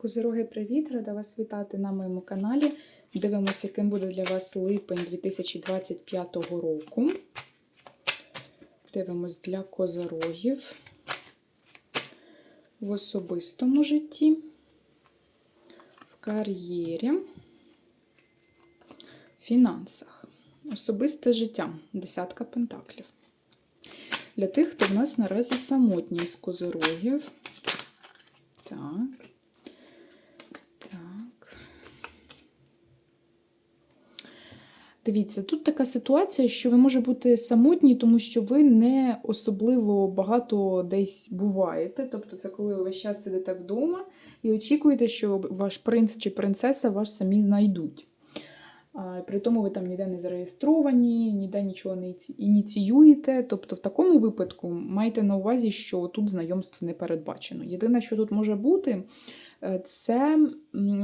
Козироги, привіт! Рада вас вітати на моєму каналі. Дивимося, яким буде для вас липень 2025 року. Дивимось для козирогів в особистому житті, в кар'єрі, фінансах. Особисте життя. Десятка пентаклів. Для тих, хто в нас наразі самотній з козирогів. Так. Дивіться, тут така ситуація, що ви може бути самотні, тому що ви не особливо багато десь буваєте. Тобто, це коли ви весь час сидите вдома і очікуєте, що ваш принц чи принцеса вас самі знайдуть. При тому ви там ніде не зареєстровані, ніде нічого не ініціюєте. Тобто, в такому випадку майте на увазі, що тут знайомств не передбачено. Єдине, що тут може бути, е, це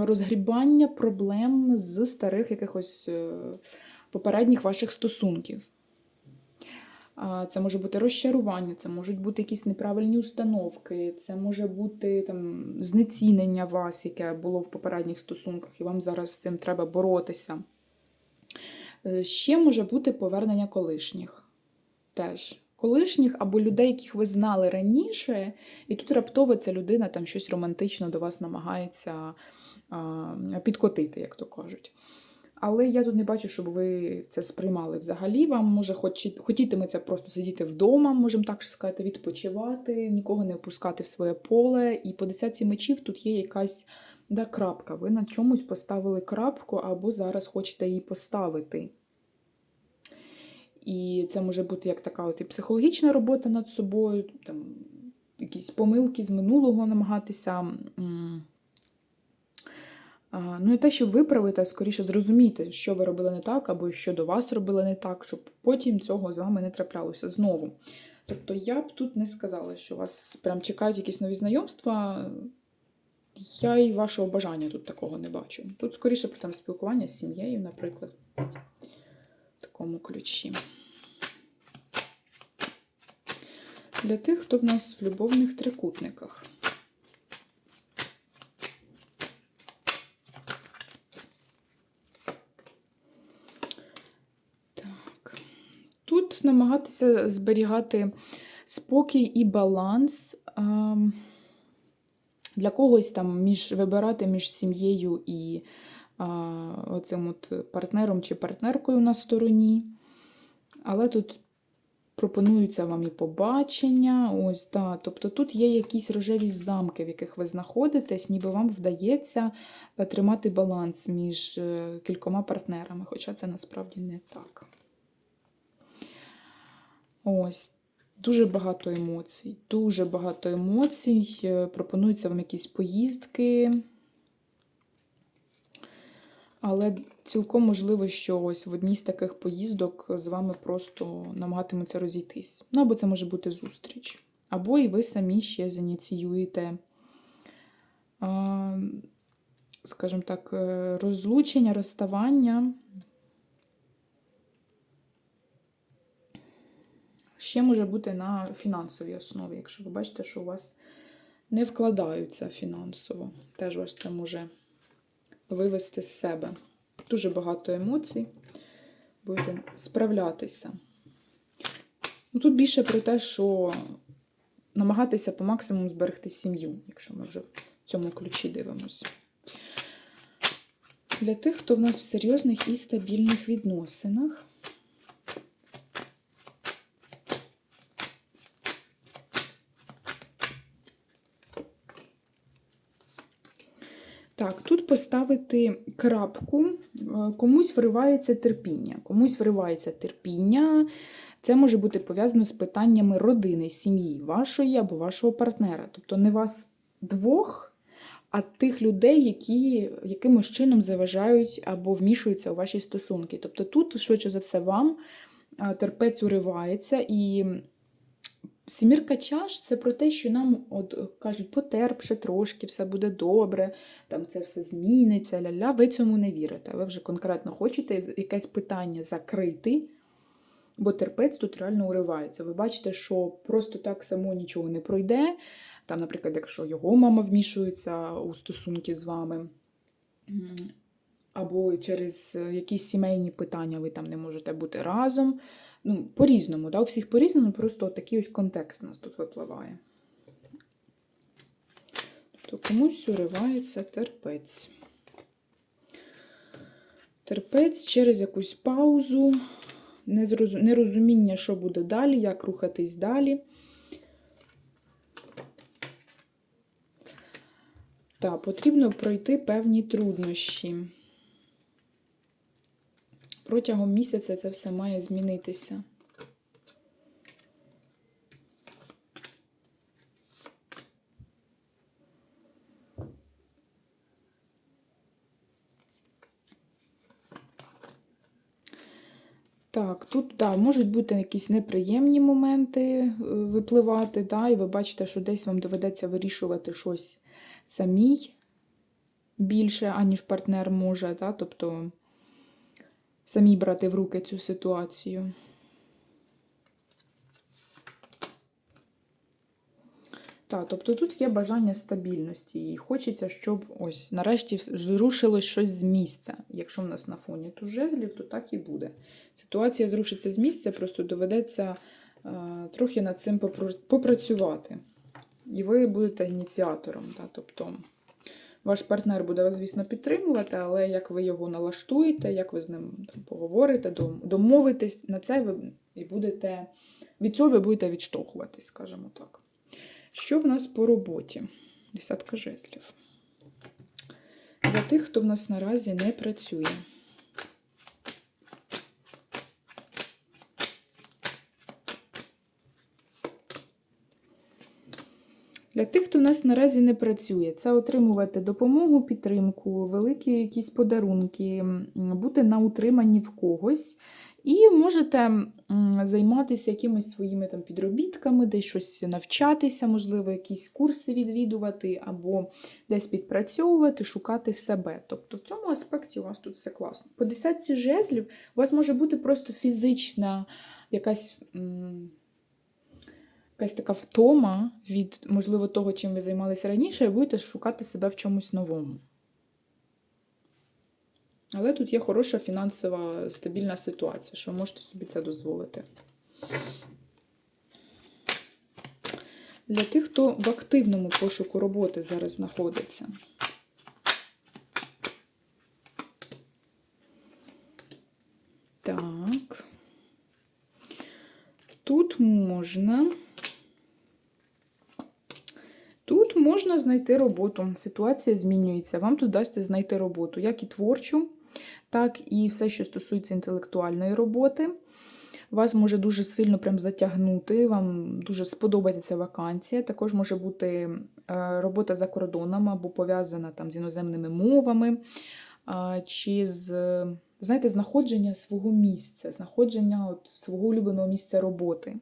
розгрібання проблем з старих якихось е, попередніх ваших стосунків. Це може бути розчарування, це можуть бути якісь неправильні установки, це може бути там знецінення вас, яке було в попередніх стосунках, і вам зараз з цим треба боротися. Е, Ще може бути повернення колишніх. Теж. Колишніх або людей, яких ви знали раніше, і тут раптово ця людина там щось романтично до вас намагається підкотити, як то кажуть. Але я тут не бачу, щоб ви це сприймали взагалі. Вам може хотітиметься просто сидіти вдома, можемо так сказати, відпочивати, нікого не опускати в своє поле. І по десятці мечів тут є якась да, крапка. Ви на чомусь поставили крапку, або зараз хочете її поставити. І це може бути як така от і психологічна робота над собою, там, якісь помилки з минулого намагатися. Ну і те, щоб виправити, а скоріше зрозуміти, що ви робили не так, або що до вас робили не так, щоб потім цього з вами не траплялося знову. Тобто я б тут не сказала, що вас прям чекають якісь нові знайомства. Я і вашого бажання тут такого не бачу. Тут скоріше про там спілкування з сім'єю, наприклад, в такому ключі. Для тих, хто в нас в любовних трикутниках. Так. Тут намагатися зберігати спокій і баланс. ем, Для когось там між, вибирати між сім'єю і а, оцим от партнером чи партнеркою на стороні. Але тут пропонуються вам і побачення. Ось, да. Тобто тут є якісь рожеві замки, в яких ви знаходитесь, ніби вам вдається е, тримати баланс між е, кількома партнерами, хоча це насправді не так. Ось. Дуже багато емоцій. Дуже багато емоцій. Е, Пропонуються вам якісь поїздки. Але цілком можливо, що ось в одній з таких поїздок з вами просто намагатимуться розійтись. Ну, або це може бути зустріч. Або і ви самі ще зініціюєте, скажімо так, е, розлучення, розставання. Ще може бути на фінансовій основі, якщо ви бачите, що у вас не вкладаються фінансово. Теж вас це може вивести з себе. Дуже багато емоцій. Будете справлятися. Ну, Тут більше про те, що намагатися по максимуму зберегти сім'ю, якщо ми вже в цьому ключі дивимося. Для тих, хто в нас в серйозних і стабільних відносинах. Так, тут поставити крапку, Е, комусь виривається терпіння. Комусь виривається терпіння. Це може бути пов'язано з питаннями родини, сім'ї, вашої або вашого партнера. Тобто не вас двох, а тих людей, які якимось чином заважають або вмішуються у ваші стосунки. Тобто тут, швидше за все, вам е, терпець уривається і. Сімірка чаш це про те, що нам от кажуть, потерп ще трошки, все буде добре, там це все зміниться, ля-ля. Ви цьому не вірите. Ви вже конкретно хочете якесь питання закрити, бо терпець тут реально уривається. Ви бачите, що просто так само нічого не пройде. Там, наприклад, якщо його мама вмішується у стосунки з вами, або через е, якісь сімейні питання ви там не можете бути разом. Ну, по-різному, да? у всіх по-різному, просто такий ось контекст у нас тут випливає. Тобто комусь уривається терпець. Терпець через якусь паузу, нерозуміння, що буде далі, як рухатись далі. Так, потрібно пройти певні труднощі. Протягом місяця це все має змінитися. Так, тут да, можуть бути якісь неприємні моменти е, випливати, да, і ви бачите, що десь вам доведеться вирішувати щось самій більше, аніж партнер може, да, тобто самій брати в руки цю ситуацію. Так, тобто тут є бажання стабільності, і хочеться, щоб ось нарешті зрушилось щось з місця. Якщо в нас на фоні тут жезлів, то так і буде. Ситуація зрушиться з місця, просто доведеться е, трохи над цим попрацювати. І ви будете ініціатором. Та, тобто ваш партнер буде вас, звісно, підтримувати, але як ви його налаштуєте, як ви з ним там, поговорите, домовитесь, на це ви і будете від цього ви будете відштовхуватись, скажімо так. Що в нас по роботі? Десятка жезлів. Для тих, хто в нас наразі не працює. Для тих, хто в нас наразі не працює, це отримувати допомогу, підтримку, великі якісь подарунки, бути на утриманні в когось. І можете займатися якимись своїми там підробітками, десь щось навчатися, можливо, якісь курси відвідувати, або десь підпрацьовувати, шукати себе. Тобто в цьому аспекті у вас тут все класно. По десятці жезлів у вас може бути просто фізична якась. Якась така втома від, можливо, того, чим ви займалися раніше, і будете шукати себе в чомусь новому. Але тут є хороша фінансова стабільна ситуація, що ви можете собі це дозволити. Для тих, хто в активному пошуку роботи зараз знаходиться. Так. Тут можна. Тут можна знайти роботу. Ситуація змінюється. Вам тут дасться знайти роботу, як і творчу, так і все, що стосується інтелектуальної роботи. Вас може дуже сильно прям затягнути, вам дуже сподобається ця вакансія. Також може бути е, робота за кордоном або пов'язана там з іноземними мовами, чи з, знаєте, знаходження свого місця, знаходження от свого улюбленого місця роботи.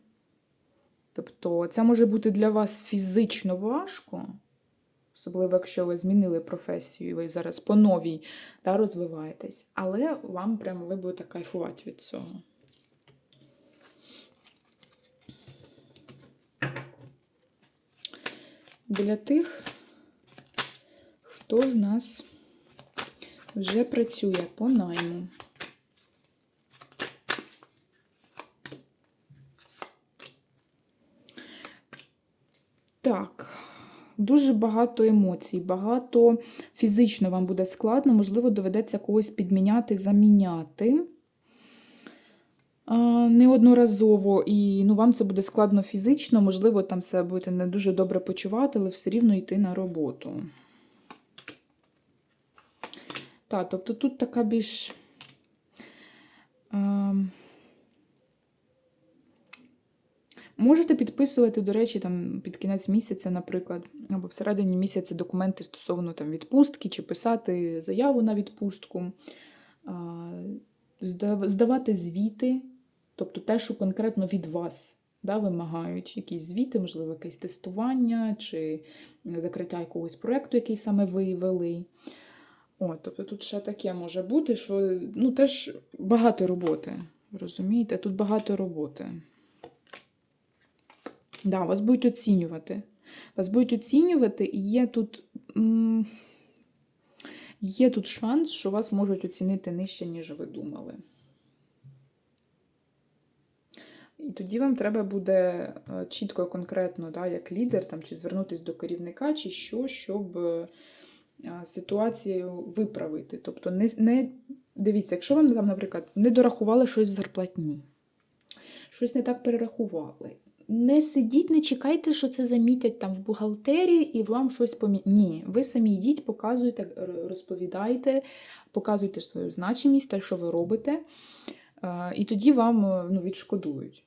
Тобто це може бути для вас фізично важко, особливо якщо ви змінили професію, ви зараз по новій та, розвиваєтесь, але вам прямо ви будете кайфувати від цього. Для тих, хто в нас вже працює по найму. Так, дуже багато емоцій, багато фізично вам буде складно, можливо, доведеться когось підміняти, заміняти. Неодноразово, і ну, вам це буде складно фізично, можливо, там себе будете не дуже добре почувати, але все рівно йти на роботу. Так, тобто тут така більш. А, Можете підписувати, до речі, там під кінець місяця, наприклад, або всередині місяця документи стосовно там, відпустки, чи писати заяву на відпустку, здавати звіти, тобто те, що конкретно від вас да, вимагають якісь звіти, можливо, якесь тестування, чи закриття якогось проєкту, який саме ви вели. От, тобто тут ще таке може бути, що ну, теж багато роботи. Розумієте? Тут багато роботи. Да, вас будуть оцінювати. Вас будуть оцінювати, і є тут. Є тут шанс, що вас можуть оцінити нижче, ніж ви думали. І тоді вам треба буде е, чітко, конкретно, да, як лідер, там, чи звернутися до керівника, чи що, щоб е, ситуацію виправити. Тобто, не, не дивіться, якщо вам там, наприклад, не дорахували щось в зарплатні, щось не так перерахували. Не сидіть, не чекайте, що це замітять там в бухгалтерії і вам щось помі... Ні, ви самі йдіть, показуйте, розповідайте, показуйте свою значимість, те, що ви робите, е, і тоді вам е, ну, відшкодують.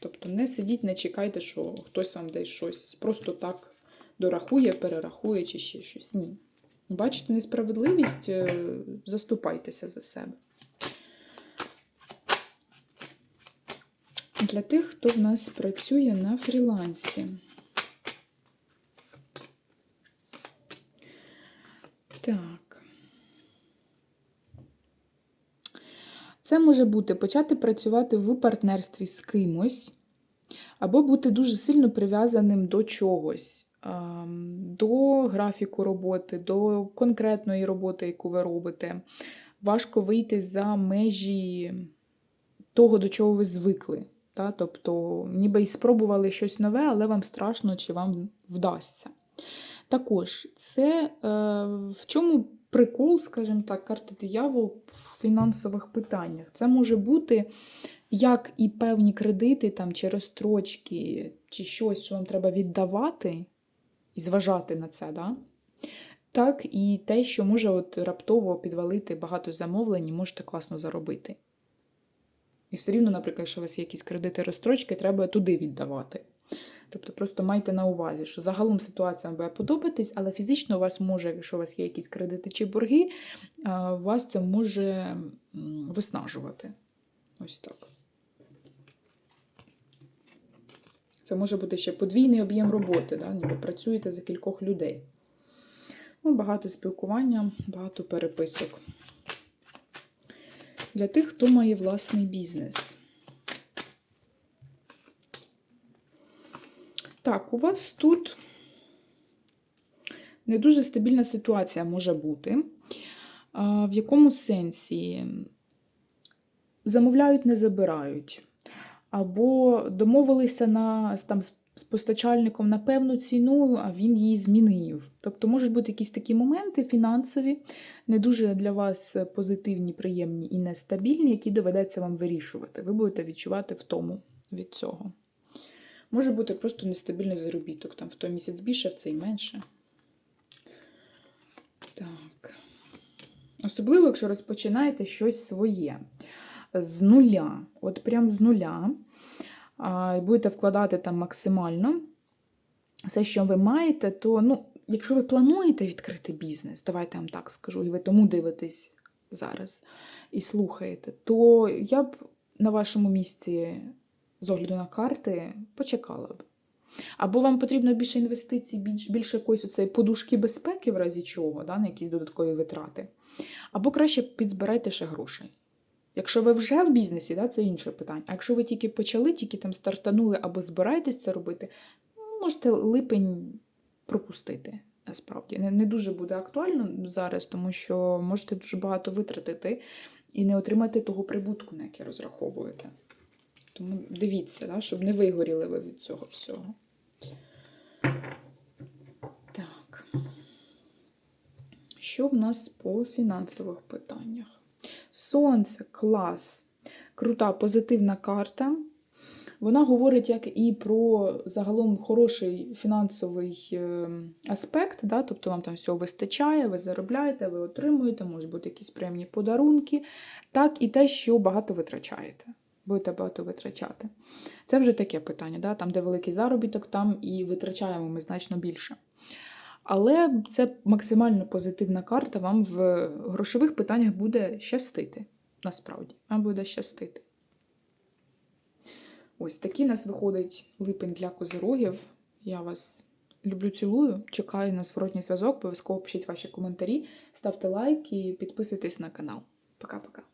Тобто не сидіть, не чекайте, що хтось вам десь щось просто так дорахує, перерахує чи ще щось. Ні. Бачите несправедливість, е, заступайтеся за себе. Для тих, хто в нас працює на фрілансі. Так. Це може бути почати працювати в партнерстві з кимось, або бути дуже сильно прив'язаним до чогось, до графіку роботи, до конкретної роботи, яку ви робите. Важко вийти за межі того, до чого ви звикли. Та? Тобто, ніби й спробували щось нове, але вам страшно, чи вам вдасться. Також, це е, в чому прикол, скажімо так, карти диявол в фінансових питаннях. Це може бути як і певні кредити там, чи розстрочки, чи щось, що вам треба віддавати і зважати на це, да? так і те, що може от раптово підвалити багато замовлень і можете класно заробити. І все рівно, наприклад, якщо у вас є якісь кредити розстрочки, треба туди віддавати. Тобто просто майте на увазі, що загалом ситуація буде подобатись, але фізично у вас може, якщо у вас є якісь кредити чи борги, вас це може виснажувати. Ось так. Це може бути ще подвійний об'єм роботи, да? ніби працюєте за кількох людей. Ну, багато спілкування, багато переписок. Для тих, хто має власний бізнес. Так, у вас тут не дуже стабільна ситуація може бути. В якому сенсі? Замовляють, не забирають. Або домовилися на, там, з постачальником на певну ціну, а він її змінив. Тобто можуть бути якісь такі моменти фінансові, не дуже для вас позитивні, приємні і нестабільні, які доведеться вам вирішувати. Ви будете відчувати втому від цього. Може бути просто нестабільний заробіток. Там в той місяць більше, в цей менше. Так. Особливо, якщо розпочинаєте щось своє. З нуля. От прям з нуля. І будете вкладати там максимально все, що ви маєте, то, ну, якщо ви плануєте відкрити бізнес, давайте я вам так скажу, і ви тому дивитесь зараз і слухаєте, то я б на вашому місці з огляду на карти почекала б. Або вам потрібно більше інвестицій, більш, більше якоїсь оцеї подушки безпеки, в разі чого, да, на якісь додаткові витрати. Або краще підзбирайте ще грошей. Якщо ви вже в бізнесі, да, це інше питання. А якщо ви тільки почали, тільки там стартанули або збираєтесь це робити, можете липень пропустити. Насправді не, не дуже буде актуально зараз, тому що можете дуже багато витратити і не отримати того прибутку, на який розраховуєте. Тому дивіться, да, щоб не вигоріли ви від цього всього. Так. Що в нас по фінансових питаннях? Сонце, клас, крута, позитивна карта. Вона говорить як і про загалом хороший фінансовий е, аспект, да? тобто вам там всього вистачає, ви заробляєте, ви отримуєте, можуть бути якісь приємні подарунки, так і те, що багато витрачаєте. Будете багато витрачати. Це вже таке питання, да? там, де великий заробіток, там і витрачаємо ми значно більше. Але це максимально позитивна карта, вам в грошових питаннях буде щастити. Насправді, вам буде щастити. Ось такий у нас виходить липень для козирогів. Я вас люблю, цілую. Чекаю на зворотній зв'язок. Обов'язково пишіть ваші коментарі, ставте лайк і підписуйтесь на канал. Пока-пока.